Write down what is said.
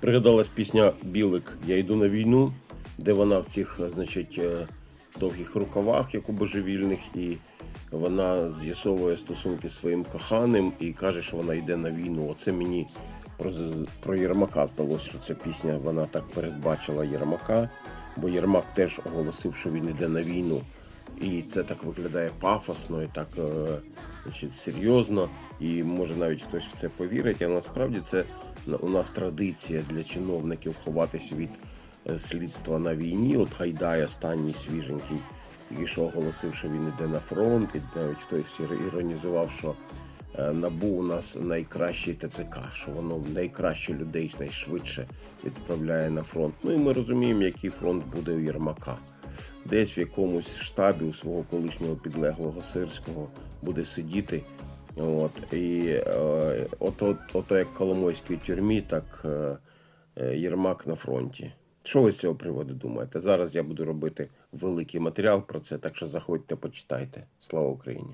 Пригадалась пісня Білик Я йду на війну, де вона в цих, значить, е, довгих рукавах, як у божевільних, і вона з'ясовує стосунки зі своїм коханим і каже, що вона йде на війну. Оце мені про, про Єрмака здалося, що ця пісня вона так передбачила Єрмака, бо Єрмак теж оголосив, що він йде на війну. І це так виглядає пафосно і так е, значить, серйозно. І може навіть хтось в це повірить, але насправді це у нас традиція для чиновників ховатися від е, слідства на війні. От Гайдай останній свіженький, що оголосив, що він йде на фронт, і навіть хтось іронізував, що е, НАБУ у нас найкращий ТЦК, що воно найкраще людей найшвидше відправляє на фронт. Ну і ми розуміємо, який фронт буде у Єрмака. Десь в якомусь штабі у свого колишнього підлеглого сирського буде сидіти. От, і е, от, от, ото як в Коломойській тюрмі, так е, е, Єрмак на фронті. Що ви з цього приводу думаєте? Зараз я буду робити великий матеріал про це, так що заходьте, почитайте. Слава Україні!